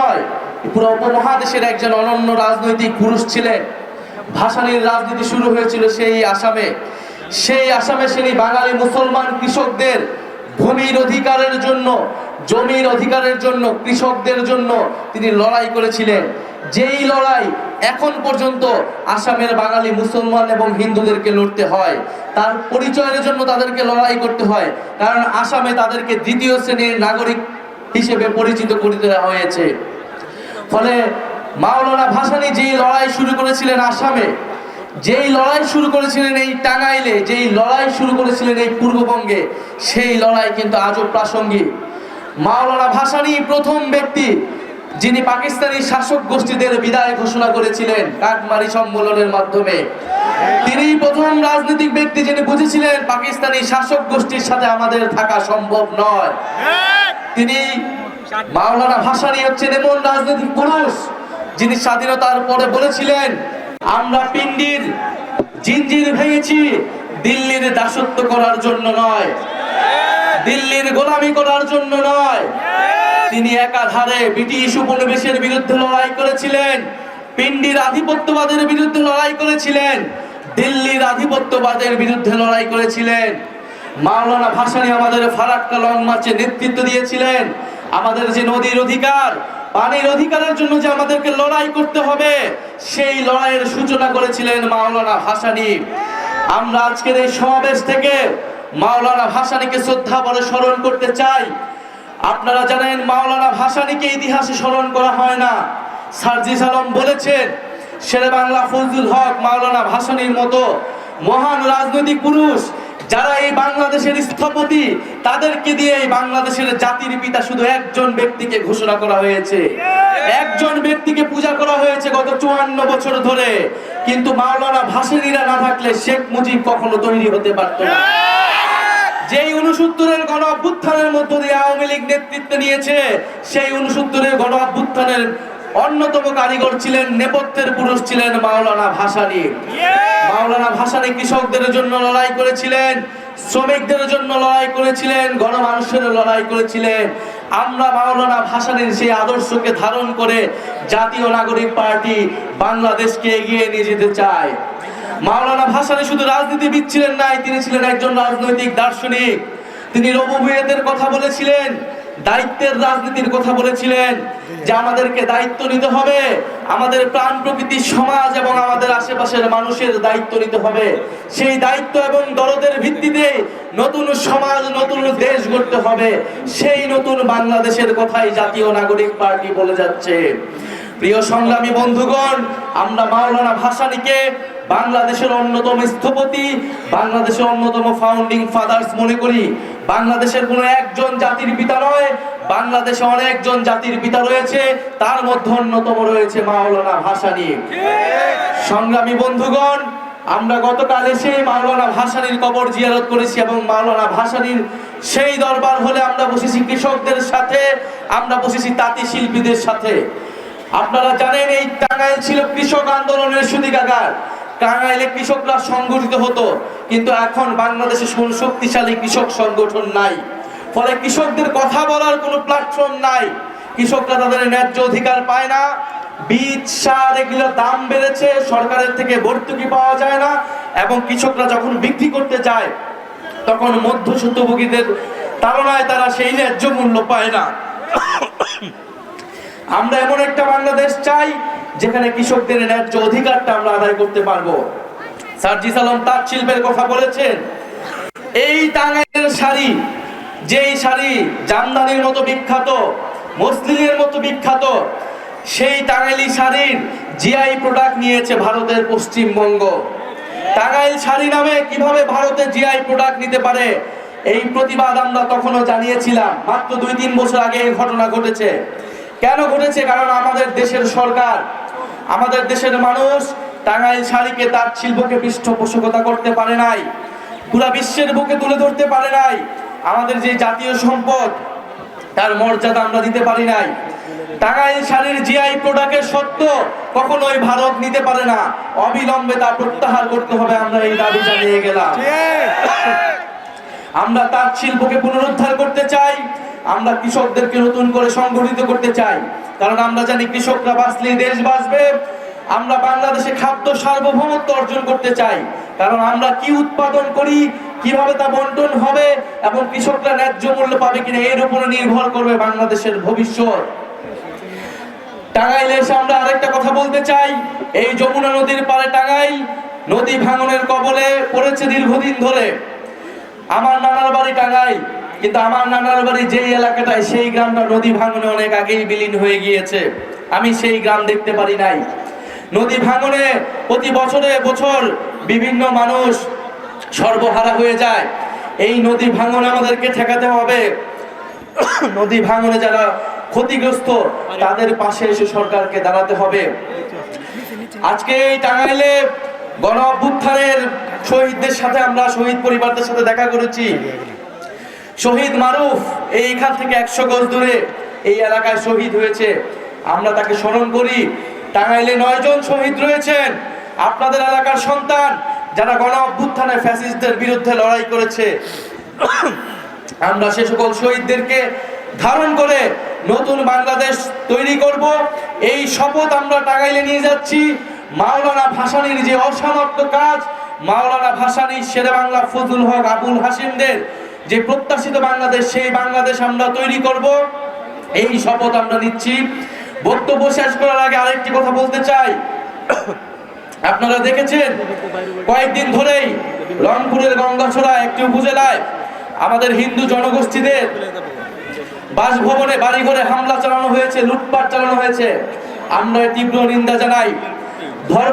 নয় পুরো উপমহাদেশের একজন অনন্য রাজনৈতিক পুরুষ ছিলেন। ভাসানির রাজনীতি শুরু হয়েছিল সেই আসামে। সেই আসামে তিনি বাঙালি মুসলমান কৃষকদের ভূমির অধিকারের জন্য, জমির অধিকারের জন্য, কৃষকদের জন্য তিনি লড়াই করেছিলেন। যেই লড়াই এখন পর্যন্ত আসামের বাঙালি মুসলমান এবং হিন্দুদেরকে লড়তে হয়, তার পরিচয়ের জন্য তাদেরকে লড়াই করতে হয়। কারণ আসামে তাদেরকে দ্বিতীয় শ্রেণির নাগরিক হিসেবে পরিচিত করে দেওয়া হয়েছে। ফলে মাওলানা ভাসানী যেই লড়াই শুরু করেছিলেন আসামে যেই লড়াই শুরু করেছিলেন এই টাঙ্গাইলে যেই লড়াই শুরু করেছিলেন এই পূর্ববঙ্গে সেই লড়াই কিন্তু আজও প্রাসঙ্গিক। মাওলানা ভাসানী প্রথম ব্যক্তি যিনি পাকিস্তানি শাসক গোষ্ঠীদের বিদায় ঘোষণা করেছিলেন কাকমারি সম্মেলনের মাধ্যমে। তিনি প্রথম রাজনৈতিক ব্যক্তি যিনি বুঝেছিলেন পাকিস্তানি শাসক গোষ্ঠীর সাথে আমাদের থাকা সম্ভব নয়। তিনি মাওলানা ভাসানী হচ্ছেন এমন রাজনৈতিক পুরুষ যিনি স্বাধীনতার পরে বলেছিলেন, আমরা পিন্ডির জিঞ্জির ভেঙেছি, দিল্লির দাসত্ব করার জন্য নয়। দিল্লির গোলামি করার জন্য নয়। তিনি একাধারে ব্রিটিশ উপনিবেশের বিরুদ্ধে লড়াই করেছিলেন পিন্ডির আধিপত্যবাদের বিরুদ্ধে লড়াই করেছিলেন, দিল্লির আধিপত্যবাদের বিরুদ্ধে লড়াই করেছিলেন। মাওলানা ভাসানী আমাদের ফারাক্কা লং মার্চে নেতৃত্ব দিয়েছিলেন। আমাদের যে নদীর অধিকার, পানির অধিকারের জন্য যে আমাদেরকে লড়াই করতে হবে, সেই লড়াইয়ের সূচনা করেছিলেন মাওলানা ভাসানী আমরা আজকের এই সমাবেশ থেকে মাওলানা ভাসানীকে শ্রদ্ধা বলে স্মরণ করতে চাই। আপনারা জানেন মাওলানা ভাসানীকে ইতিহাসে স্মরণ করা হয় না। সার্জিস আলম বলেছেন, শেরে বাংলা ফজলুল হক মাওলানা ভাসানীর মতো মহান রাজনৈতিক পুরুষ যারা এই বাংলাদেশের স্থপতি, তাদেরকে দিয়ে এই বাংলাদেশের জাতির পিতা শুধু একজন ব্যক্তিকে ঘোষণা করা হয়েছে। একজন ব্যক্তিকে পূজা করা হয়েছে গত চুয়ান্ন বছর ধরে। কিন্তু মাওলানা ভাসানীরা না থাকলে শেখ মুজিব কখনো তৈরি হতে পারত না। যেই উনসত্তরের গণ অভ্যুত্থানের মধ্য দিয়ে আওয়ামী লীগ নেতৃত্ব নিয়েছে, সেই উনসত্তরের গণ অভ্যুত্থানের অন্যতম কারিগর ছিলেন নেপথ্যের পুরুষ ছিলেন মাওলানা ভাসানী। মাওলানা ভাসানী কৃষকদের জন্য লড়াই করেছিলেন, শ্রমিকদের জন্য লড়াই করেছিলেন, গণমানুষের লড়াই করেছিলেন। আমরা মাওলানা ভাসানীর সেই আদর্শকে ধারণ করে জাতীয় নাগরিক পার্টি বাংলাদেশকে এগিয়ে নিয়ে যেতে চায় মাওলানা ভাসানী শুধু রাজনীতিবিদ ছিলেন নাই তিনি ছিলেন একজন রাজনৈতিক দার্শনিক। তিনি রবুভুয়েদের কথা বলেছিলেন, দায়িত্বের রাজনীতির কথা বলেছিলেন যে আমাদেরকে দায়িত্ব নিতে হবে। আমাদের প্রাণ প্রকৃতি সমাজ এবং আমাদের আশেপাশের মানুষের দায়িত্ব নিতে হবে। সেই দায়িত্ব এবং দরদের ভিত্তিতে নতুন সমাজ, নতুন দেশ গড়তে হবে। সেই নতুন বাংলাদেশের কথাই জাতীয় নাগরিক পার্টি বলে যাচ্ছে। প্রিয় সংগ্রামী বন্ধুগণ, আমরা মাওলানা ভাসানীকে বাংলাদেশের অন্যতম স্থপতি, বাংলাদেশের অন্যতম ফাউন্ডিং ফাদার্স মনে করি। বাংলাদেশের কোনো একজন জাতির পিতা নয়, বাংলাদেশে অনেকজন জাতির পিতা রয়েছে, তার মধ্যে অন্যতম রয়েছে মাওলানা ভাসানী। সংগ্রামী বন্ধুগণ, আমরা গতকাল এসে মাওলানা ভাসানীর কবর জিয়ারত করেছি এবং মাওলানা ভাসানীর সেই দরবার হলে আমরা বসেছি কৃষকদের সাথে, আমরা বসেছি তাঁতি শিল্পীদের সাথে। আপনারা জানেন এই টাঙ্গাইল ছিল কৃষক আন্দোলনের সুদিকাগার। টাঙ্গাইলে কৃষকরা সংগঠিত হতো? কিন্তু এখন বাংলাদেশে শক্তিশালী কৃষক সংগঠন নাই। ফলে কৃষকদের কথা বলার কোনো প্ল্যাটফর্ম নাই। কৃষকরা তাদের ন্যায্য অধিকার পায় না। বীজ, সার এগুলোর দাম বেড়েছে, সরকারের থেকে ভর্তুকি পাওয়া যায় না এবং কৃষকরা যখন বিক্রি করতে যায়, তখন মধ্যসূত্রভোগীদের তাড়নায় তারা সেই ন্যায্য মূল্য পায় না। আমরা এমন একটা বাংলাদেশ চাই যেখানে কৃষকদের ন্যায্য অধিকারটা আমরা আদায় করতে পারব। সার্জিস আলম তাঁত শিল্পের কথা বলেছেন। এই টাঙ্গাইলের শাড়ি, যেই শাড়ি জামদানির মতো বিখ্যাত, মসলিনের মতো বিখ্যাত, সেই টাঙ্গাইলি শাড়ির জিআই প্রোডাক্ট নিয়েছে ভারতের পশ্চিমবঙ্গ। টাঙ্গাইল শাড়ি নামে কীভাবে ভারতে জিআই প্রোডাক্ট নিতে পারে, এই প্রতিবাদ আমরা তখনও জানিয়েছিলাম। মাত্র দুই তিন বছর আগে এই ঘটনা ঘটেছে। কেন ঘটেছে? কারণ আমাদের দেশের সরকার আমাদের দেশের মানুষ টাঙ্গাইল শাড়িকে তার শিল্পকে পৃষ্ঠপোষকতা করতে পারে নাই পুরা বিশ্বের বুকে তুলে ধরতে পারে নাই আমাদের যে জাতীয় সম্পদ তার মর্যাদা আমরা দিতে পারি নাই। টাঙ্গাইল শাড়ির জিআই প্রোডাক্টের সত্য কখনোই ভারত নিতে পারে না। অবিলম্বে তা প্রত্যাহার করতে হবে আমরা এই দাবি জানিয়ে গেলাম। আমরা তাঁত শিল্পকে পুনরুদ্ধার করতে চাই আমরা কৃষকদেরকে নতুন করে সংগঠিত করতে চাই। কারণ আমরা জানি কৃষকরা বাঁচলে দেশ বাঁচবে। আমরা বাংলাদেশে খাদ্য সার্বভৌমত্ব অর্জন করতে চাই। কারণ আমরা কি উৎপাদন করি, কীভাবে তা বন্টন হবে এবং কৃষকরা ন্যায্য মূল্য পাবে কিনা এর উপরে নির্ভর করবে বাংলাদেশের ভবিষ্যৎ। টাঙ্গাইলে এসে আমরা আরেকটা কথা বলতে চাই। এই যমুনা নদীর পারে টাঙ্গাইল নদী ভাঙনের কবলে পড়েছে দীর্ঘদিন ধরে। আমার নানার বাড়ি টাঙ্গাইল। কিন্তু আমার নানার বাড়ি যেই এলাকাটায়, সেই গ্রামটা নদী ভাঙনে অনেক আগেই বিলীন হয়ে গিয়েছে। আমি সেই গ্রাম দেখতে পারি নাই। নদী ভাঙনে প্রতি বছরে বছর বিভিন্ন মানুষ সর্বহারা হয়ে যায়। এই নদী ভাঙনে আমাদেরকে ঠেকাতে হবে। নদী ভাঙনে যারা ক্ষতিগ্রস্ত, তাদের পাশে এসে সরকারকে দাঁড়াতে হবে। আজকে এই টাঙ্গাইলে গণ শহীদদের সাথে আমরা, শহীদ পরিবারদের সাথে দেখা করেছি। শহীদ মারুফ, এইখান থেকে একশো গজ দূরে এই এলাকায় শহীদ হয়েছে। আমরা তাকে স্মরণ করি, টাঙ্গাইলে নয় জন শহীদ রয়েছেন। আপনাদের এলাকার সন্তান যারা গণ অভ্যুত্থানে ফ্যাসিস্টদের বিরুদ্ধে লড়াই করেছে। আমরা সে সকল শহীদদেরকে ধারণ করে নতুন বাংলাদেশ তৈরি করব। এই শপথ আমরা টাঙ্গাইলে নিয়ে যাচ্ছি। মাওলানা ভাসানীর যে অসমাপ্ত কাজ, মাওলানা ভাসানী শেরে বাংলা ফজলুল হক আবুল হাসিমদের যে প্রত্যাশিত বাংলাদেশ, সেই বাংলাদেশ আমরা তৈরি করব। এই শপথ আমরা নিচ্ছি। বক্তব্য শেষ করার আগে আরেকটি কথা বলতে চাই। আপনারা দেখেছেন, কয়েকদিন ধরেই রংপুরের গঙ্গাছড়া একটি উপজেলায় আমাদের হিন্দু জনগোষ্ঠীদের বাসভবনে বাড়িঘরে হামলা চালানো হয়েছে, লুটপাট চালানো হয়েছে। আমরা তীব্র নিন্দা জানাই।